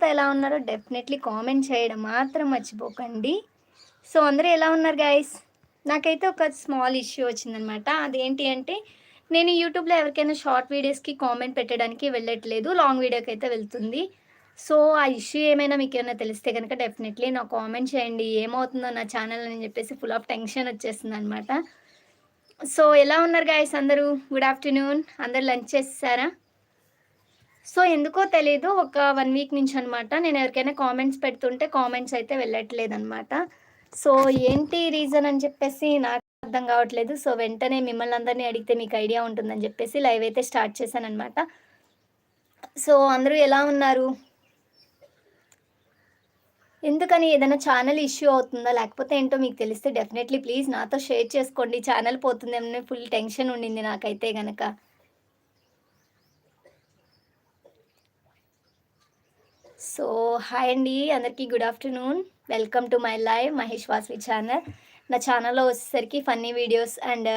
అంతా ఎలా ఉన్నారో డెఫినెట్లీ కామెంట్ చేయడం మాత్రం మర్చిపోకండి. సో అందరూ ఎలా ఉన్నారు గైస్ నాకైతే ఒక స్మాల్ ఇష్యూ వచ్చిందనమాట అదేంటి అంటే నేను యూట్యూబ్లో ఎవరికైనా షార్ట్ వీడియోస్కి కామెంట్ పెట్టడానికి వెళ్ళట్లేదు. లాంగ్ వీడియోకి అయితే వెళ్తుంది. సో ఆ ఇష్యూ ఏమైనా మీకు ఏమైనా తెలిస్తే కనుక డెఫినెట్లీ నాకు కామెంట్ చేయండి. ఏమవుతుందో నా ఛానల్ అని చెప్పేసి ఫుల్ ఆఫ్ టెన్షన్ వచ్చేస్తుంది అనమాట సో ఎలా ఉన్నారు గాయస్ అందరూ? గుడ్ ఆఫ్టర్నూన్ అందరు లంచ్ చేసేసారా? సో ఎందుకో తెలియదు ఒక వన్ వీక్ నుంచి అనమాట నేను ఎవరికైనా కామెంట్స్ పెడుతుంటే కామెంట్స్ అయితే వెళ్ళట్లేదు అనమాట సో ఏంటి రీజన్ అని చెప్పేసి నాకు అర్థం కావట్లేదు. సో వెంటనే మిమ్మల్ని అందరినీ అడిగితే మీకు ఐడియా ఉంటుందని చెప్పేసి లైవ్ అయితే స్టార్ట్ చేశాను అనమాట సో అందరూ ఎలా ఉన్నారు? ఎందుకని ఏదైనా ఛానల్ ఇష్యూ అవుతుందా? లేకపోతే ఏంటో మీకు తెలిస్తే డెఫినెట్లీ ప్లీజ్ నాతో షేర్ చేసుకోండి. ఛానల్ పోతుందేమో ఫుల్ టెన్షన్ ఉండింది నాకైతే కనుక సో హాయ్ అండి అందరికీ good afternoon. Welcome to my live Mahesh Vasvi channel. నా ఛానల్లో వచ్చేసరికి funny videos and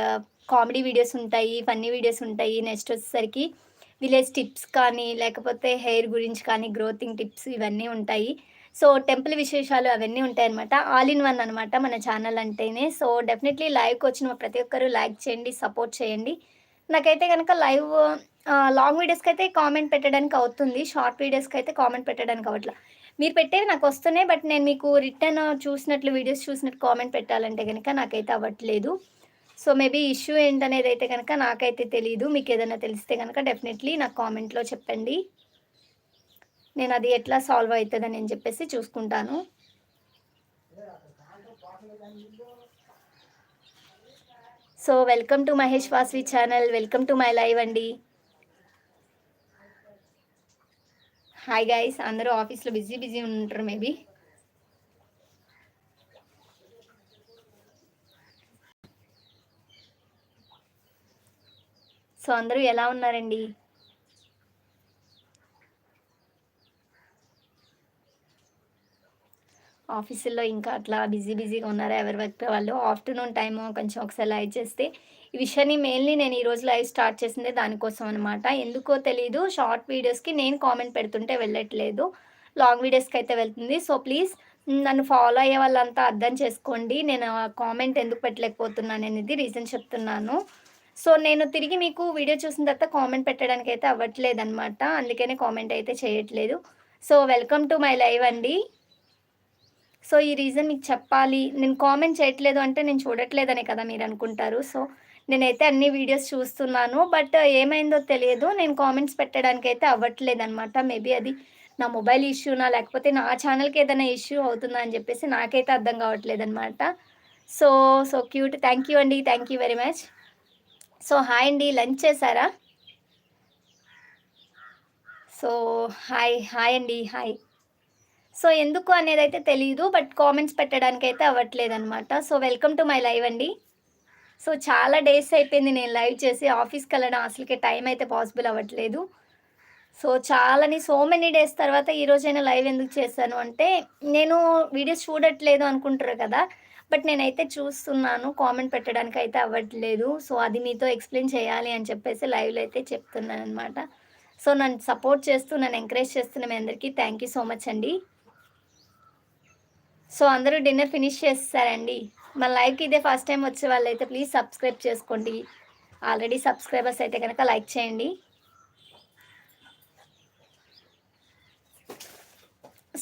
comedy videos ఉంటాయి ఫన్నీ వీడియోస్ ఉంటాయి. నెక్స్ట్ వచ్చేసరికి విలేజ్ టిప్స్ కానీ లేకపోతే హెయిర్ గురించి కానీ గ్రోతింగ్ టిప్స్ ఇవన్నీ ఉంటాయి. సో టెంపుల్ విశేషాలు అవన్నీ ఉంటాయన్నమాట. ఆల్ ఇన్ వన్ అనమాట మన ఛానల్ అంటేనే. సో డెఫినెట్లీ లైవ్కి వచ్చిన ప్రతి ఒక్కరు లైక్ చేయండి సపోర్ట్ చేయండి. నాకైతే కనుక లైవ్ లాంగ్ వీడియోస్కి అయితే కామెంట్ పెట్టడానికి అవుతుంది. షార్ట్ వీడియోస్కి అయితే కామెంట్ పెట్టడానికి అవట్లా మీరు పెట్టేవి నాకు వస్తున్నాయి బట్ నేను మీకు రిటర్న్ చూసినట్లు వీడియోస్ చూసినట్టు కామెంట్ పెట్టాలంటే కనుక నాకైతే అవ్వట్లేదు. సో మేబీ ఇష్యూ ఏంటనేది అయితే కనుక నాకైతే తెలియదు మీకు ఏదైనా తెలిస్తే కనుక డెఫినెట్లీ నాకు కామెంట్లో చెప్పండి. నేను అది ఎట్లా సాల్వ్ అవుతుందని నేను చెప్పేసి చూసుకుంటాను. So welcome to Mahesh Vasvi channel welcome to my live అండి. హాయ్ గైస్ అందరూ ఆఫీస్లో బిజీ బిజీ ఉంటారు మేబీ. సో అందరూ ఎలా ఉన్నారండి? ఆఫీసుల్లో ఇంకా అట్లా బిజీ బిజీగా ఉన్నారా? ఎవరి వర్క్ వాళ్ళు? ఆఫ్టర్నూన్ టైము కొంచెం ఒకసారి లైవ్ చేస్తే ఈ విషయాన్ని మెయిన్లీ నేను ఈరోజు లైవ్ స్టార్ట్ చేసిందే దానికోసం అనమాట ఎందుకో తెలీదు షార్ట్ వీడియోస్కి నేను కామెంట్ పెడుతుంటే వెళ్ళట్లేదు. లాంగ్ వీడియోస్కి అయితే వెళ్తుంది. సో ప్లీజ్ నన్ను ఫాలో అయ్యే వాళ్ళంతా అర్థం చేసుకోండి. నేను కామెంట్ ఎందుకు పెట్టలేకపోతున్నాను అనేది రీజన్ చెప్తున్నాను. సో నేను తిరిగి మీకు వీడియో చూసిన తర్వాత కామెంట్ పెట్టడానికి అయితే అవ్వట్లేదు అనమాట అందుకనే కామెంట్ అయితే చేయట్లేదు. So welcome to my live అండి. సో ఈ రీజన్ మీకు చెప్పాలి. నేను కామెంట్ చేయట్లేదు అంటే నేను చూడట్లేదనే కదా మీరు అనుకుంటారు. సో నేనైతే అన్ని వీడియోస్ చూస్తున్నాను. బట్ ఏమైందో తెలియదు. నేను కామెంట్స్ పెట్టడానికి అయితే అవ్వట్లేదు అనమాట మేబీ అది నా మొబైల్ ఇష్యూనా లేకపోతే నా ఛానల్కి ఏదైనా ఇష్యూ అవుతుందా అని చెప్పేసి నాకైతే అర్థం కావట్లేదు అనమాట so so cute thank you అండి. Thank you very much so hi అండి. లంచ్ చేశారా? సో హాయ్ హాయ్ అండి. హాయ్ సో ఎందుకు అనేది అయితే తెలియదు బట్ కామెంట్స్ పెట్టడానికి అయితే అవ్వట్లేదు అనమాట so welcome to my live అండి. సో చాలా డేస్ అయిపోయింది నేను లైవ్ చేసి ఆఫీస్కి వెళ్ళడం అసలుకే టైం అయితే పాసిబుల్ అవ్వట్లేదు. సో చాలాని సో మెనీ డేస్ తర్వాత ఈరోజైనా లైవ్ ఎందుకు చేశాను అంటే నేను వీడియోస్ చూడట్లేదు అనుకుంటారు కదా బట్ నేనైతే చూస్తున్నాను కామెంట్ పెట్టడానికి అయితే అవ్వట్లేదు. సో అది మీతో ఎక్స్ప్లెయిన్ చేయాలి అని చెప్పేసి లైవ్లో అయితే చెప్తున్నాను అనమాట సో నన్ను సపోర్ట్ చేస్తూ నన్ను ఎంకరేజ్ చేస్తున్న మీ అందరికీ థ్యాంక్ యూ సో మచ్ అండి. సో అందరూ డిన్నర్ ఫినిష్ చేస్తారండి. మన లైవ్కి ఇదే ఫస్ట్ టైం వచ్చే వాళ్ళైతే ప్లీజ్ సబ్స్క్రైబ్ చేసుకోండి. ఆల్రెడీ సబ్స్క్రైబర్స్ అయితే కనుక లైక్ చేయండి.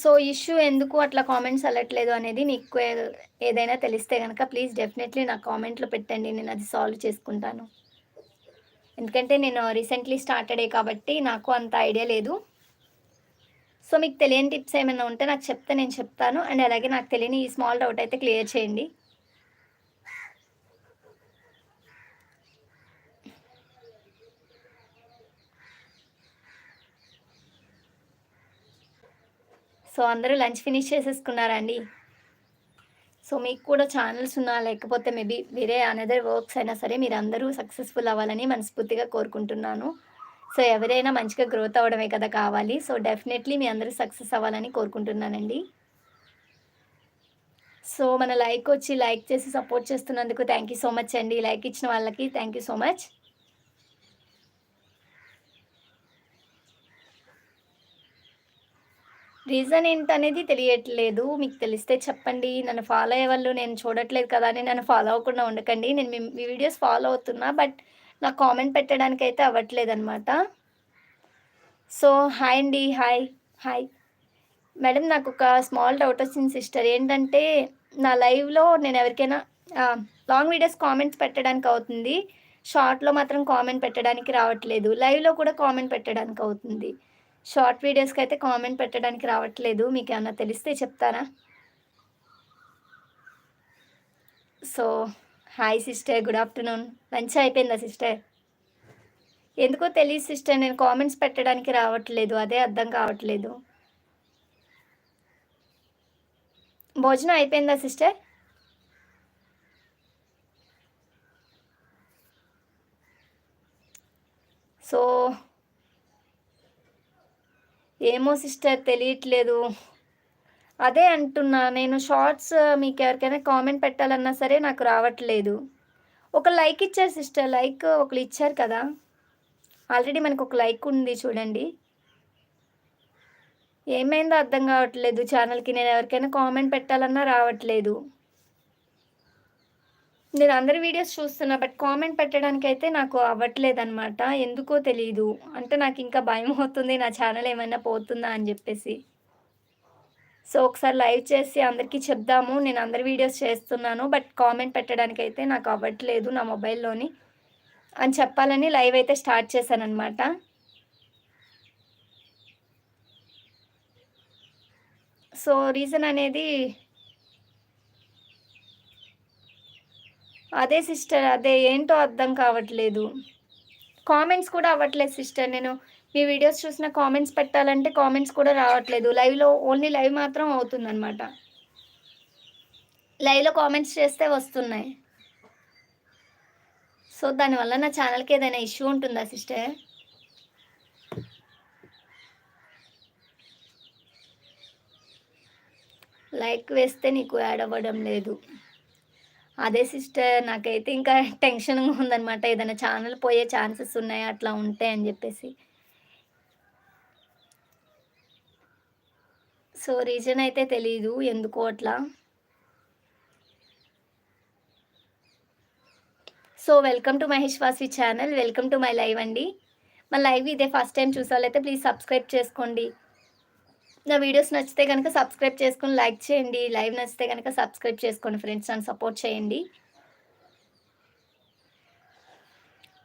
సో ఇష్యూ ఎందుకు అట్లా కామెంట్స్ అల్లట్లేదు అనేది నీకు ఏదైనా తెలిస్తే కనుక ప్లీజ్ డెఫినెట్లీ నా కామెంట్లో పెట్టండి నేను అది సాల్వ్ చేసుకుంటాను. ఎందుకంటే నేను రీసెంట్లీ స్టార్టెడే కాబట్టి నాకు అంత ఐడియా లేదు. సో మీకు తెలియని టిప్స్ ఏమైనా ఉంటే నాకు చెప్తే నేను చెప్తాను. అండ్ అలాగే నాకు తెలియని ఈ స్మాల్ డౌట్ అయితే క్లియర్ చేయండి. సో అందరూ లంచ్ ఫినిష్ చేసేసుకున్నారా అండి? సో మీకు కూడా ఛానల్స్ ఉన్నా లేకపోతే మేబీ వేరే అనదర్ వర్క్స్ అయినా సరే మీరు అందరూ సక్సెస్ఫుల్ అవ్వాలని మనస్ఫూర్తిగా కోరుకుంటున్నాను. సో ఎవరైనా మంచిగా గ్రోత్ అవ్వడమే కదా కావాలి సో డెఫినెట్లీ మీ అందరూ సక్సెస్ అవ్వాలని కోరుకుంటున్నానండి సో మన లైక్ వచ్చి లైక్ చేసి సపోర్ట్ చేస్తున్నందుకు థ్యాంక్ యూ సో మచ్ అండి లైక్ ఇచ్చిన వాళ్ళకి thank you so much reason ఏంటనేది తెలియట్లేదు. మీకు తెలిస్తే చెప్పండి. నన్ను ఫాలో అయ్యే వాళ్ళు నేను చూడట్లేదు కదా అని నన్ను ఫాలో అవ్వకుండా ఉండకండి. నేను మీ వీడియోస్ ఫాలో అవుతున్నా. బట్ నాకు కామెంట్ పెట్టడానికి అయితే అవ్వట్లేదనమాట. సో, హాయ్ అండి. హాయ్. హాయ్. మేడం నాకు ఒక స్మాల్ డౌట్ వచ్చింది సిస్టర్. ఏంటంటే నా లైవ్‌లో నేను ఎవరికైనా లాంగ్ వీడియోస్ కామెంట్స్ పెట్టడానికి అవుతుంది. షార్ట్‌లో మాత్రం కామెంట్ పెట్టడానికి రావట్లేదు. లైవ్‌లో కూడా కామెంట్ పెట్టడానికి అవుతుంది. షార్ట్ వీడియోస్కి అయితే కామెంట్ పెట్టడానికి రావట్లేదు. మీకు ఏమన్నా తెలిస్తే చెప్తారా? So, hi sister. Good afternoon. Lunch అయిపోయిందా సిస్టర్? ఎందుకో తెలియదు సిస్టర్. నేను కామెంట్స్ పెట్టడానికి రావట్లేదు. అదే అర్థం కావట్లేదు. భోజనం అయిపోయిందా సిస్టర్? సో ఏమో సిస్టర్ తెలియట్లేదు. అదే అంటున్నా నేను షార్ట్స్ మీకు ఎవరికైనా కామెంట్ పెట్టాలన్నా సరే నాకు రావట్లేదు. ఒక లైక్ ఇచ్చారు సిస్టర్. లైక్ ఒకళ్ళు ఇచ్చారు కదా! ఆల్రెడీ మనకు ఒక లైక్ ఉంది చూడండి. ఏమైందో అర్థం కావట్లేదు ఛానల్‌కి. నేను ఎవరికైనా కామెంట్ పెట్టాలన్నా రావట్లేదు. నేను అందరి వీడియోస్ చూస్తున్నా. బట్ కామెంట్ పెట్టడానికి అయితే నాకు అవ్వట్లేదనమాట. ఎందుకో తెలియదు అంటే నాకు ఇంకా భయం అవుతుంది నా ఛానల్ ఏమైనా పోతుందా అని చెప్పేసి సో, ఒకసారి లైవ్ చేసి అందరికీ చెప్దాము. నేను అందరి వీడియోస్ చేస్తున్నాను. బట్ కామెంట్ పెట్టడానికైతే నాకు అవ్వట్లేదు నా మొబైల్‌లోని అని చెప్పాలని లైవ్ అయితే స్టార్ట్ చేశానమాట సో, రీజన్ అనేది అదే సిస్టర్. అదే ఏంటో అర్థం కావట్లేదు. కామెంట్స్ కూడా అవ్వట్లేదు సిస్టర్. నేను మీ వీడియోస్ చూసిన కామెంట్స్ పెట్టాలంటే కామెంట్స్ కూడా రావట్లేదు. లైవ్‌లో ఓన్లీ లైవ్ మాత్రం అవుతుందన్నమాట లైవ్‌లో కామెంట్స్ చేస్తే వస్తున్నాయి. సో, దానివల్ల నా ఛానల్‌కి ఏదైనా ఇష్యూ ఉంటుందా సిస్టర్? లైక్ వేస్తే నీకు యాడ్ అవ్వడం లేదు. అదే సిస్టర్ నాకైతే ఇంకా టెన్షన్‌గా ఉందనమాట. ఏదైనా ఛానల్ పోయే ఛాన్సెస్ ఉన్నాయా అట్లా ఉంటాయి అని చెప్పేసి సో, రీజన్ అయితే తెలీదు. ఎందుకో అట్లా. So, welcome to Mahesh Vasi channel. Welcome to my live అండి. మా లైవ్ ఇదే ఫస్ట్ టైం చూసేవాళ్ళైతే ప్లీజ్ సబ్స్క్రైబ్ చేసుకోండి. నా వీడియోస్ నచ్చితే కనుక సబ్స్క్రైబ్ చేసుకొని లైక్ చేయండి. లైవ్ నచ్చితే కనుక సబ్స్క్రైబ్ చేసుకోండి ఫ్రెండ్స్. నన్ను సపోర్ట్ చేయండి.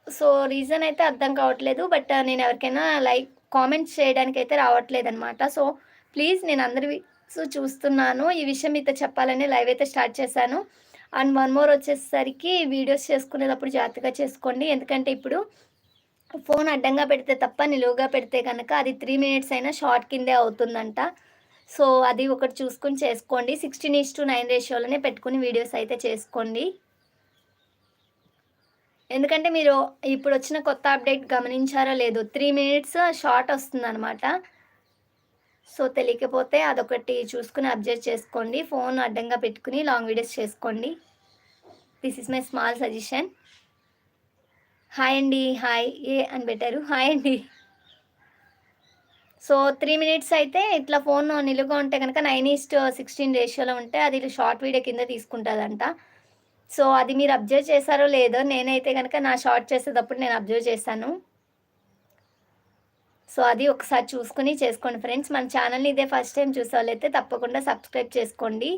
సో, రీజన్ అయితే అర్థం కావట్లేదు. బట్ నేను ఎవరికైనా లైక్ కామెంట్స్ చేయడానికి అయితే రావట్లేదు అనమాట సో, ప్లీజ్ నేను అందరి చూస్తున్నాను. ఈ విషయం మీతో చెప్పాలని లైవ్ అయితే స్టార్ట్ చేశాను. అండ్ వన్ మోర్ వచ్చేసరికి వీడియోస్ చేసుకునేటప్పుడు జాగ్రత్తగా చేసుకోండి. ఎందుకంటే ఇప్పుడు ఫోన్ అడ్డంగా పెడితే తప్ప నిలువుగా పెడితే కనుక అది త్రీ మినిట్స్ అయినా షార్ట్ కిందే అవుతుందంట. సో, అది ఒకటి చూసుకొని చేసుకోండి. 16:9 రేషియోలోనే పెట్టుకుని వీడియోస్ అయితే చేసుకోండి. ఎందుకంటే మీరు ఇప్పుడు వచ్చిన కొత్త అప్డేట్ గమనించారో లేదు త్రీ మినిట్స్ షార్ట్ వస్తుందనమాట. సో, తెలియకపోతే అదొకటి చూసుకుని అబ్జర్వ్ చేసుకోండి. ఫోన్ అడ్డంగా పెట్టుకొని లాంగ్ వీడియోస్ చేసుకోండి. This is my small suggestion. Hi అండి. హాయ్. ఏ అని పెట్టారు. హాయ్ అండి. సో, త్రీ మినిట్స్ అయితే ఇట్లా ఫోన్ నిలువుగా ఉంటే కనుక నైన్ ఈస్ట్ సిక్స్టీన్ రేషియోలో ఉంటే అది షార్ట్ వీడియో కింద తీసుకుంటుందంట సో, అది మీరు అబ్జర్వ్ చేశారో లేదో నేనైతే కనుక నా షార్ట్ చేసేటప్పుడు నేను అబ్జర్వ్ చేశాను. సో, అది ఒకసారి చూసుకొని చేసుకోండి ఫ్రెండ్స్. మన ఛానల్‌ని ఇదే ఫస్ట్ టైం చూసేవాళ్ళైతే తప్పకుండా సబ్స్క్రైబ్ చేసుకోండి.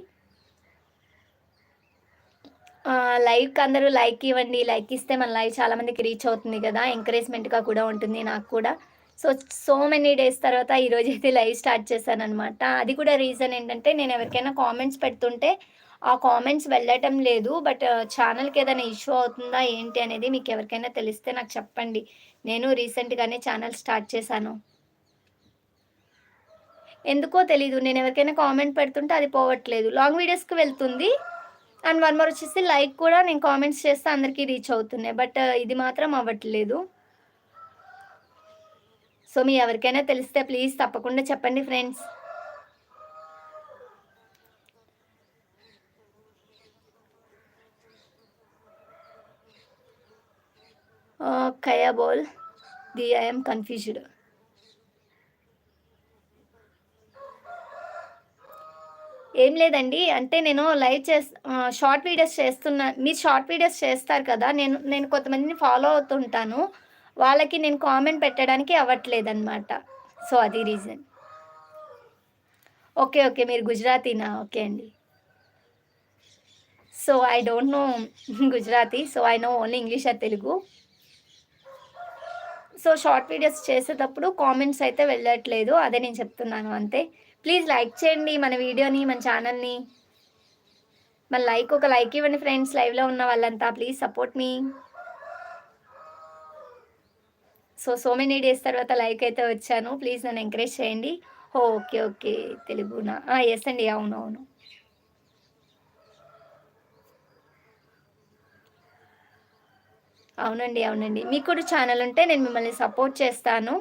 లైక్ లైవ్‌కి అందరూ లైక్ ఇవ్వండి. లైక్ ఇస్తే మన లైవ్ చాలామందికి రీచ్ అవుతుంది కదా ఎంకరేజ్‌మెంట్‌గా కూడా ఉంటుంది నాకు కూడా. సో, సో మెనీ డేస్ తర్వాత ఈరోజైతే లైవ్ స్టార్ట్ చేశాను అనమాట అది కూడా రీజన్ ఏంటంటే నేను ఎవరికైనా కామెంట్స్ పెడుతుంటే ఆ కామెంట్స్ వెళ్ళటం లేదు. బట్ ఛానల్‌కి ఏదైనా ఇష్యూ అవుతుందా ఏంటి అనేది మీకు ఎవరికైనా తెలిస్తే నాకు చెప్పండి. నేను రీసెంట్‌గానే ఛానల్ స్టార్ట్ చేశాను. ఎందుకో తెలీదు. నేను ఎవరికైనా కామెంట్ పెడుతుంటే అది పోవట్లేదు. లాంగ్ వీడియోస్‌కి వెళ్తుంది. అండ్ వన్ మోర్ వచ్చేసి లైక్ కూడా నేను కామెంట్స్ చేస్తే అందరికీ రీచ్ అవుతున్నాయి. బట్ ఇది మాత్రం అవ్వట్లేదు. సో, మీ ఎవరికైనా తెలిస్తే ప్లీజ్ తప్పకుండా చెప్పండి ఫ్రెండ్స్. కయాబోల్ ది ఐ కన్‌ఫ్యూజ్డ్. ఏం లేదండి. అంటే నేను లైవ్ చేస్ షార్ట్ వీడియోస్ చేస్తున్నా మీరు షార్ట్ వీడియోస్ చేస్తారు కదా! నేను నేను కొంతమందిని ఫాలో అవుతుంటాను. వాళ్ళకి నేను కామెంట్ పెట్టడానికి అవ్వట్లేదనమాట. సో, అది రీజన్. ఓకే. ఓకే. మీరు గుజరాతీనా? ఓకే అండి. So, I don't know Gujarati. So, I know only English or Telugu. So, short videos చేసేటప్పుడు కామెంట్స్ అయితే వెళ్ళట్లేదు. అదే నేను చెప్తున్నాను అంతే. ప్లీజ్ లైక్ చేయండి మన వీడియోని, మన ఛానల్‌ని. మన లైక్ ఒక లైక్ ఇవ్వండి ఫ్రెండ్స్ లైవ్‌లో ఉన్న వాళ్ళంతా. Please support me. So, so many days తర్వాత లైక్ అయితే వచ్చాను. ప్లీజ్ నన్ను ఎంకరేజ్ చేయండి. ఓకే. ఓకే. తెలుగునా? ఎస్ అండి. అవునవును. అవునండి. అవునండి. మీకు కూడా ఛానల్ ఉంటే నేను మిమ్మల్ని సపోర్ట్ చేస్తాను.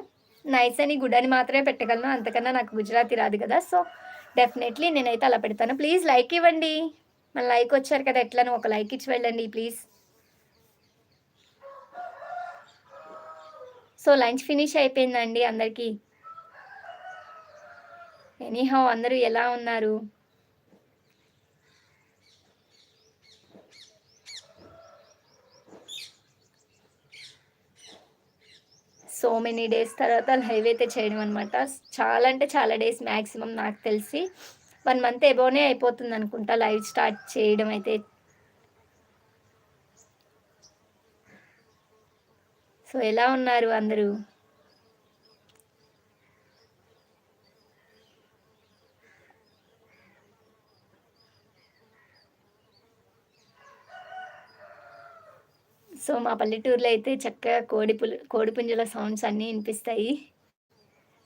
నైస్ అని, గుడ్ అని మాత్రమే పెట్టగలను. అంతకన్నా నాకు గుజరాతీ రాదు కదా! సో, డెఫినెట్‌లీ నేనైతే అలా పెడతాను. ప్లీజ్ లైక్ ఇవ్వండి. మన లైక్ వచ్చారు కదా! ఎట్లనో ఒక లైక్ ఇచ్చి వెళ్ళండి ప్లీజ్. సో, లంచ్ ఫినిష్ అయిపోయిందండి అందరికీ. ఎనీహౌ అందరూ ఎలా ఉన్నారు? సో మెనీ డేస్ తర్వాత లైవ్ అయితే చేయడం అనమాట. చాలా అంటే చాలా డేస్ మ్యాక్సిమం నాకు తెలిసి వన్ మంత్ ఎబోనే అయిపోతుందనుకుంటా లైవ్ స్టార్ట్ చేయడం అయితే. సో, ఎలా ఉన్నారు అందరూ? సో, మా పల్లెటూరులో అయితే చక్కగా కోడిపులు కోడిపుంజుల సౌండ్స్ అన్నీ వినిపిస్తాయి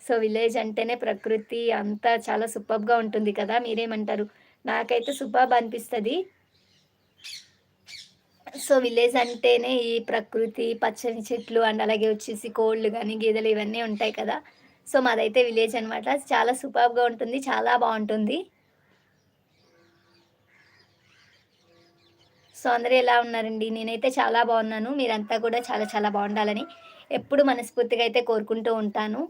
సో, విలేజ్ అంటేనే ప్రకృతి అంతా చాలా సూపర్బ్‌గా ఉంటుంది కదా! మీరేమంటారు? నాకైతే సూపర్బ్ అనిపిస్తుంది సో, విలేజ్ అంటేనే ఈ ప్రకృతి, పచ్చని చెట్లు అండ్ అలాగే వచ్చేసి కోళ్ళు కానీ గేదెలు ఇవన్నీ ఉంటాయి కదా! సో, మాదైతే విలేజ్ అనమాట. చాలా సూపర్బ్‌గా ఉంటుంది. చాలా బాగుంటుంది సో, అందరూ ఎలా ఉన్నారండి? నేనైతే చాలా బాగున్నాను మీరంతా కూడా చాలా చాలా బాగుండాలని ఎప్పుడు మనస్ఫూర్తిగా అయితే కోరుకుంటూ ఉంటాను.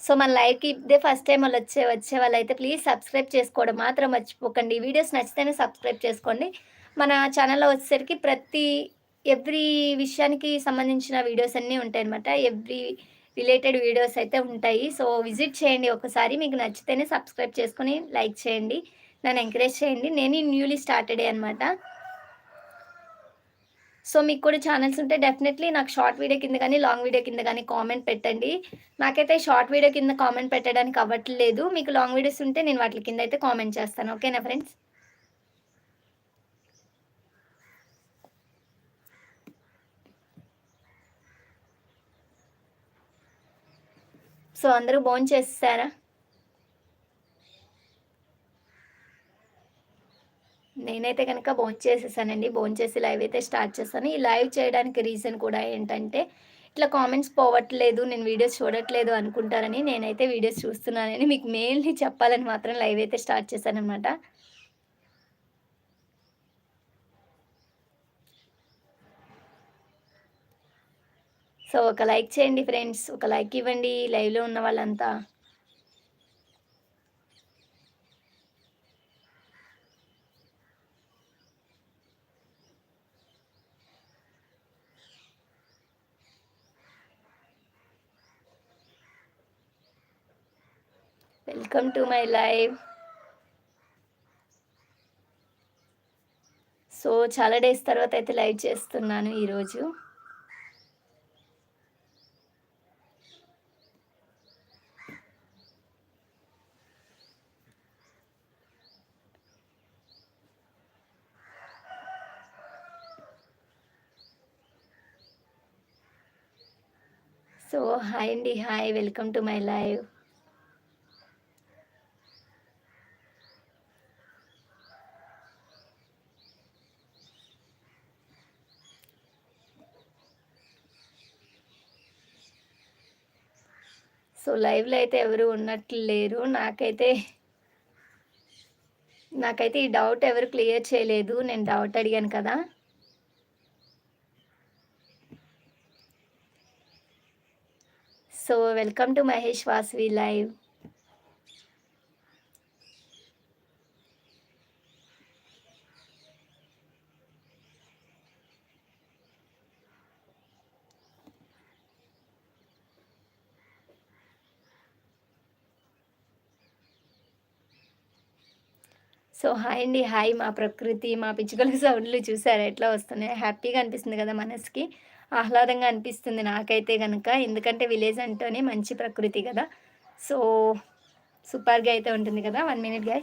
సో, మన లైవ్‌కి ఇదే ఫస్ట్ టైం వాళ్ళు వచ్చే వచ్చే వాళ్ళైతే ప్లీజ్ సబ్స్క్రైబ్ చేసుకోవడం మాత్రం మర్చిపోకండి. వీడియోస్ నచ్చితేనే సబ్స్క్రైబ్ చేసుకోండి. మన ఛానల్‌లో వచ్చేసరికి ప్రతి ఎవ్రీ విషయానికి సంబంధించిన వీడియోస్ అన్నీ ఉంటాయి అనమాట ఎవ్రీ రిలేటెడ్ వీడియోస్ అయితే ఉంటాయి. సో, విజిట్ చేయండి ఒకసారి. మీకు నచ్చితేనే సబ్స్క్రైబ్ చేసుకొని లైక్ చేయండి. నన్ను ఎంకరేజ్ చేయండి. నేను న్యూలీ స్టార్టెడే అనమాట. సో, మీకు కూడా ఛానల్స్ ఉంటే డెఫినెట్‌లీ నాకు షార్ట్ వీడియో కింద కానీ లాంగ్ వీడియో కింద కానీ కామెంట్ పెట్టండి. నాకైతే షార్ట్ వీడియో కింద కామెంట్ పెట్టడానికి అవ్వట్లేదు. మీకు లాంగ్ వీడియోస్ ఉంటే నేను వాటి కింద అయితే కామెంట్ చేస్తాను. ఓకేనా ఫ్రెండ్స్? సో, అందరూ భోంచేసేసారా? నేనైతే కనుక భోంచేసేసానండి. భోంచేసి లైవ్ అయితే స్టార్ట్ చేశాను. ఈ లైవ్ చేయడానికి రీజన్ కూడా ఏంటంటే, ఇట్లా కామెంట్స్ పోవట్లేదు, నేను వీడియోస్ చూడట్లేదు అనుకుంటారని నేనైతే వీడియోస్ చూస్తున్నానని మీకు మెయిన్‌లీ చెప్పాలని మాత్రం లైవ్ అయితే స్టార్ట్ చేశానమాట సో, ఒక లైక్ చేయండి ఫ్రెండ్స్. ఒక లైక్ ఇవ్వండి లైవ్‌లో ఉన్న వాళ్ళంతా. Welcome to my live. So, చాలా డేస్ తర్వాత అయితే లైవ్ చేస్తున్నాను ఈరోజు. సో, హాయ్ అండి. Hi. Welcome to my live. So, లైవ్‌లో అయితే ఎవరు ఉన్నట్లు లేరు. నాకైతే నాకైతే ఈ డౌట్ ఎవరు క్లియర్ చేయలేదు. నేను డౌట్ అడిగాను కదా! So, welcome to Mahesh Vasavi live. So hi అండి. హాయ్ మా ప్రకృతి మా పిచ్చుకల సౌండ్లు చూసారా? ఎట్లా వస్తున్నాయి? హ్యాపీగా అనిపిస్తుంది కదా మనసుకి. ఆహ్లాదంగా అనిపిస్తుంది నాకైతే కనుక ఎందుకంటే విలేజ్ అంటేనే మంచి ప్రకృతి కదా. సో సూపర్గా అయితే ఉంటుంది కదా? వన్ మినిట్ గాయ్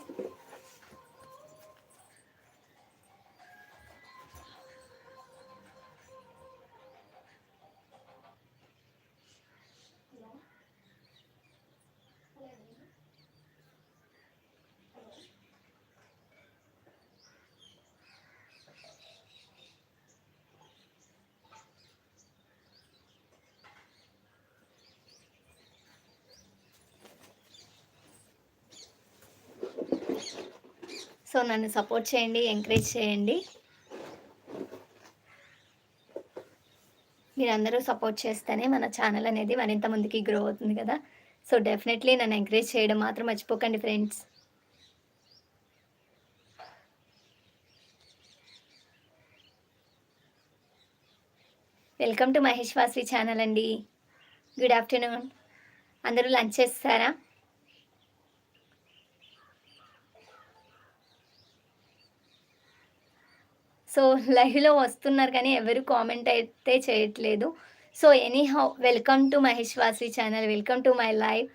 సో నన్ను సపోర్ట్ చేయండి ఎంకరేజ్ చేయండి. మీరందరూ సపోర్ట్ చేస్తేనే మన ఛానల్ అనేది మరింత ముందుకి గ్రో అవుతుంది కదా. సో డెఫినెట్లీ నన్ను ఎంకరేజ్ చేయడం మాత్రం మర్చిపోకండి friends welcome to Mahesh Vasi channel అండి. గుడ్ ఆఫ్టర్నూన్ అందరూ లంచ్ చేస్తారా? సో లైవ్లో వస్తున్నారు కానీ ఎవరు కామెంట్ అయితే చేయట్లేదు. So anyhow welcome to Mahesh Vasi channel welcome to my live.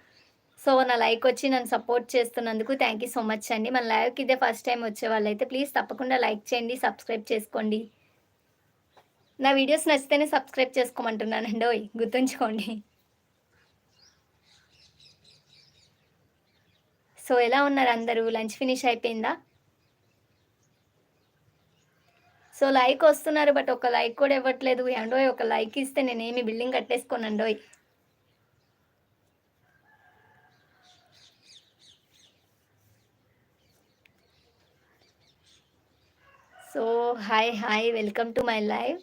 So నా లైక్ వచ్చి నన్ను సపోర్ట్ చేస్తున్నందుకు థ్యాంక్ యూ సో మచ్ అండి. మన లైవ్కి ఇదే ఫస్ట్ టైం వచ్చే వాళ్ళైతే ప్లీజ్ తప్పకుండా లైక్ చేయండి సబ్స్క్రైబ్ చేసుకోండి. నా వీడియోస్ నచ్చితేనే సబ్స్క్రైబ్ చేసుకోమంటున్నానండి. ఓయ్ గుర్తుంచుకోండి. సో ఎలా ఉన్నారు అందరూ? లంచ్ ఫినిష్ అయిపోయిందా? సో లైక్ వస్తున్నారు బట్ ఒక లైక్ కూడా ఇవ్వట్లేదు. అండోయ్ ఒక లైక్ ఇస్తే నేనేమి building కట్టేసుకోనండోయ్ so hi hi welcome to my live.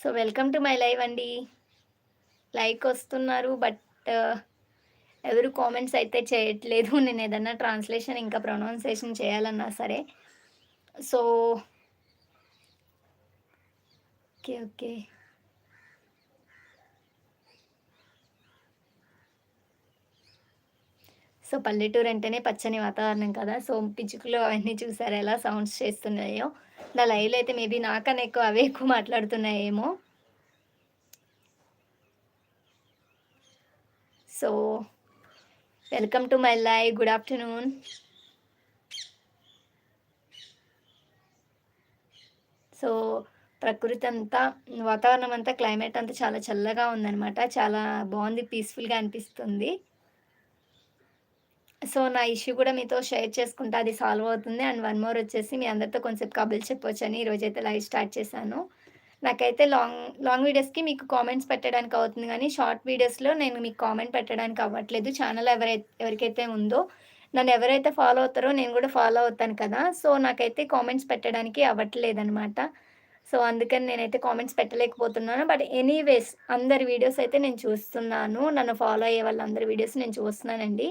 So welcome to my live అండి. లైక్ వస్తున్నారు బట్ ఎవరు కామెంట్స్ అయితే చేయట్లేదు. నేను ఏదన్నా ట్రాన్స్లేషన్ ఇంకా ప్రొనౌన్సియేషన్ చేయాలన్నా సరే. So okay okay. సో పల్లెటూరు అంటేనే పచ్చని వాతావరణం కదా. సో పిచ్చుకలు అవన్నీ చూసారు? ఎలా సౌండ్స్ చేస్తున్నాయో. నా లైవ్లో అయితే మేబీ నాకన్నా ఎక్కువ అవే ఎక్కువ మాట్లాడుతున్నాయేమో. So welcome to my live good afternoon. So ప్రకృతి అంతా వాతావరణం అంతా క్లైమేట్ అంతా చాలా చల్లగా ఉందన్నమాట. చాలా బాగుంది పీస్ఫుల్గా అనిపిస్తుంది. సో నా ఇష్యూ కూడా మీతో షేర్ చేసుకుంటే అది సాల్వ్ అవుతుంది. అండ్ వన్ మోర్ వచ్చేసి మీ అందరితో కొంచెం కబుల్ చెప్పొచ్చు అని ఈరోజైతే లైవ్ స్టార్ట్ చేశాను. నాకైతే లాంగ్ లాంగ్ వీడియోస్కి మీకు కామెంట్స్ పెట్టడానికి అవుతుంది కానీ షార్ట్ వీడియోస్లో నేను మీకు కామెంట్ పెట్టడానికి అవ్వట్లేదు. ఛానల్ ఎవరైతే ఎవరికైతే ఉందో నన్ను ఎవరైతే ఫాలో అవుతారో నేను కూడా ఫాలో అవుతాను కదా. సో నాకైతే కామెంట్స్ పెట్టడానికి అవ్వట్లేదు అనమాట సో అందుకని నేనైతే కామెంట్స్ పెట్టలేకపోతున్నాను. బట్ ఎనీవేస్ అందరి వీడియోస్ అయితే నేను చూస్తున్నాను. నన్ను ఫాలో అయ్యే వాళ్ళందరి వీడియోస్ నేను చూస్తున్నానండి.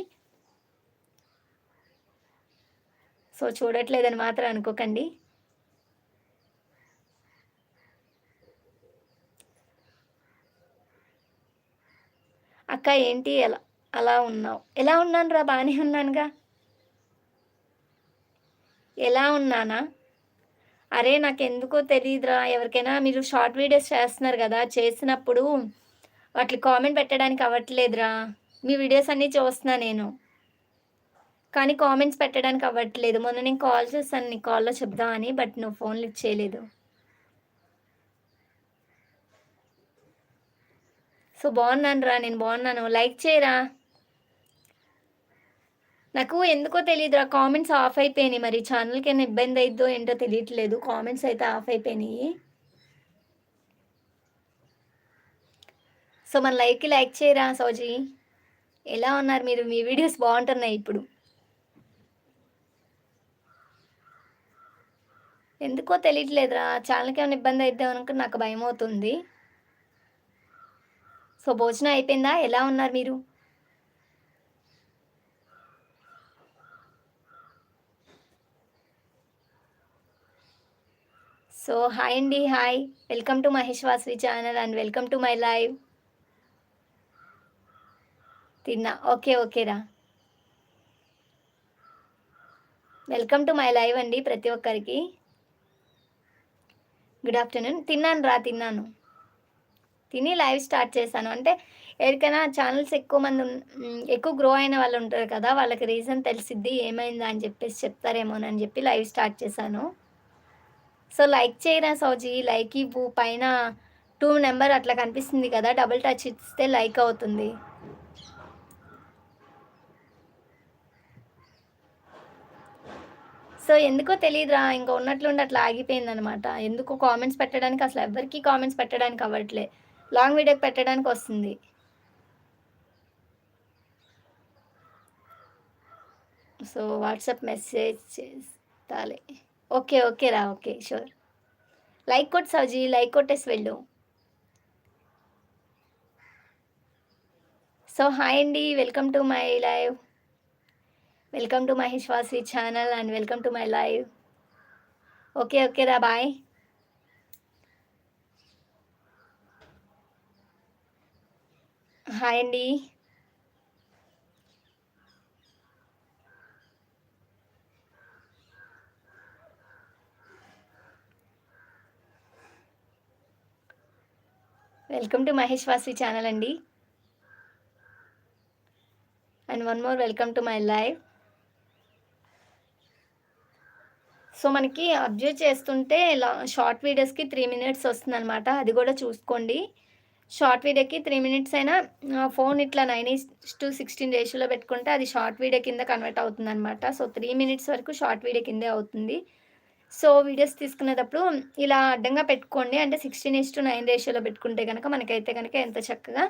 సో చూడట్లేదని మాత్రం అనుకోకండి. అక్క ఏంటి ఎలా అలా ఉన్నావు? ఎలా ఉన్నాను రా? బాగానే ఉన్నానుగా. ఎలా ఉన్నానా? అరే నాకు ఎందుకో తెలియదురా ఎవరికైనా మీరు షార్ట్ వీడియోస్ చేస్తున్నారు కదా చేసినప్పుడు వాటికి కామెంట్ పెట్టడానికి అవ్వట్లేదురా. మీ వీడియోస్ అన్నీ చూస్తున్నా నేను. కానీ కామెంట్స్ పెట్టడానికి అవ్వట్లేదు. మొన్న నేను కాల్ చేస్తాను నీ కాల్లో చెప్దామని బట్ నువ్వు ఫోన్ లిఫ్ట్ చేయలేదు. సో బాగున్నాను రా నేను బాగున్నాను. లైక్ చేయరా? నాకు ఎందుకో తెలియదురా కామెంట్స్ ఆఫ్ అయిపోయినాయి. మరి ఛానల్కి ఏమైనా ఇబ్బంది అయిద్దో ఏంటో తెలియట్లేదు. కామెంట్స్ అయితే ఆఫ్ అయిపోయినాయి. సో మన లైక్కి లైక్ చేయరా సౌజీ? ఎలా ఉన్నారు మీరు? మీ వీడియోస్ బాగుంటున్నాయి ఇప్పుడు. ఎందుకో తెలియట్లేదురా. ఛానల్కి ఏమైనా ఇబ్బంది అయితే అనుకో నాకు భయం అవుతుంది. సో సో భోజనం అయిపోయిందా? ఎలా ఉన్నారు మీరు? సో హాయ్ అండి hi. Welcome to Mahesh Vasavi channel and welcome to my live. తిన్నా. ఓకే ఓకేరా వెల్కమ్ టు మై లైవ్ అండి ప్రతి ఒక్కరికి. గుడ్ ఆఫ్టర్నూన్ తిన్నాను రా తిన్నాను. తిని లైవ్ స్టార్ట్ చేశాను. అంటే ఎవరికైనా ఛానల్స్ ఎక్కువ మంది ఎక్కువ గ్రో అయిన వాళ్ళు ఉంటారు కదా వాళ్ళకి రీజన్ తెలిసిద్ది ఏమైందా అని చెప్పేసి చెప్తారేమోనని చెప్పి లైవ్ స్టార్ట్ చేశాను. సో లైక్ చేయరా సౌజీ? లైక్ ఇవ్వు. పైన టూ నెంబర్ అట్లా కనిపిస్తుంది కదా డబుల్ టచ్ ఇస్తే లైక్ అవుతుంది. సో ఎందుకో తెలియదురా ఇంకా ఉన్నట్లుండి అట్లా ఆగిపోయింది అనమాట ఎందుకో కామెంట్స్ పెట్టడానికి అసలు ఎవరికి కామెంట్స్ పెట్టడానికి అవ్వట్లే. లాంగ్ వీడియోకి పెట్టడానికి వస్తుంది. సో వాట్సాప్ మెసేజ్ చేస్తాలే ఓకే ఓకే రా ఓకే షూర్ లైక్ కొట్టు సౌజీ లైక్ కొట్టేసి వెళ్ళు. సో హాయ్ అండి welcome to my live welcome to Mahesh Vasi channel and welcome to my live okay okay రా బాయ్ హాయ్ అండి welcome to Mahesh Vasi channel అండి and one more welcome to my live so మనకి observe చేస్తుంటే ఇలా short వీడియోస్కి three minutes వస్తుందన్నమాట. అది కూడా చూసుకోండి. షార్ట్ వీడియోకి త్రీ మినిట్స్ అయినా ఫోన్ ఇట్లా నైన్ టు సిక్స్టీన్ రేషియోలో పెట్టుకుంటే అది షార్ట్ వీడియో కింద కన్వర్ట్ అవుతుంది అనమాట సో త్రీ మినిట్స్ వరకు షార్ట్ వీడియో కిందే అవుతుంది. సో వీడియోస్ తీసుకునేటప్పుడు ఇలా అడ్డంగా పెట్టుకోండి. అంటే సిక్స్టీన్ ఇస్ టు నైన్ రేషియోలో పెట్టుకుంటే కనుక మనకైతే కనుక ఎంత చక్కగా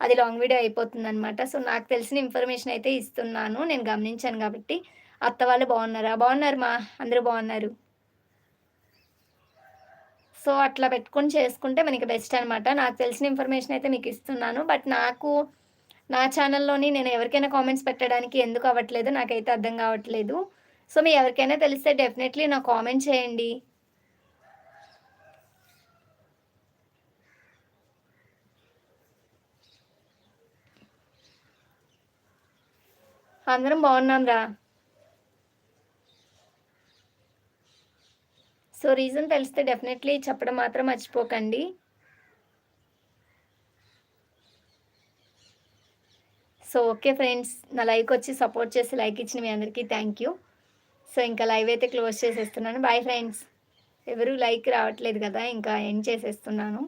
అది లాంగ్ వీడియో అయిపోతుంది అనమాట సో నాకు తెలిసిన ఇన్ఫర్మేషన్ అయితే ఇస్తున్నాను. నేను గమనించాను కాబట్టి అత్త వాళ్ళు బాగున్నారా? బాగున్నారు మా. అందరూ బాగున్నారు. సో అట్లా పెట్టుకొని చేసుకుంటే మనకి బెస్ట్ అనమాట నాకు తెలిసిన ఇన్ఫర్మేషన్ అయితే మీకు ఇస్తున్నాను. బట్ నాకు నా ఛానల్లోని నేను ఎవరికైనా కామెంట్స్ పెట్టడానికి ఎందుకు అవ్వట్లేదు నాకైతే అర్థం కావట్లేదు. సో మీ ఎవరికైనా తెలిస్తే డెఫినెట్లీ నా కామెంట్ చేయండి. అందరం బాగున్నాం రా. రీజన్ తెలిస్తే డెఫినెట్లీ చెప్పడం మాత్రం మర్చిపోకండి. So okay friends. నా లైక్ వచ్చి సపోర్ట్ చేసి లైక్ ఇచ్చిన మీ అందరికీ థ్యాంక్ యూ. సో ఇంకా లైవ్ అయితే క్లోజ్ చేసేస్తున్నాను. Bye friends. ఎవరు లైక్ రావట్లేదు కదా ఇంకా ఎండ్ చేసేస్తున్నాను.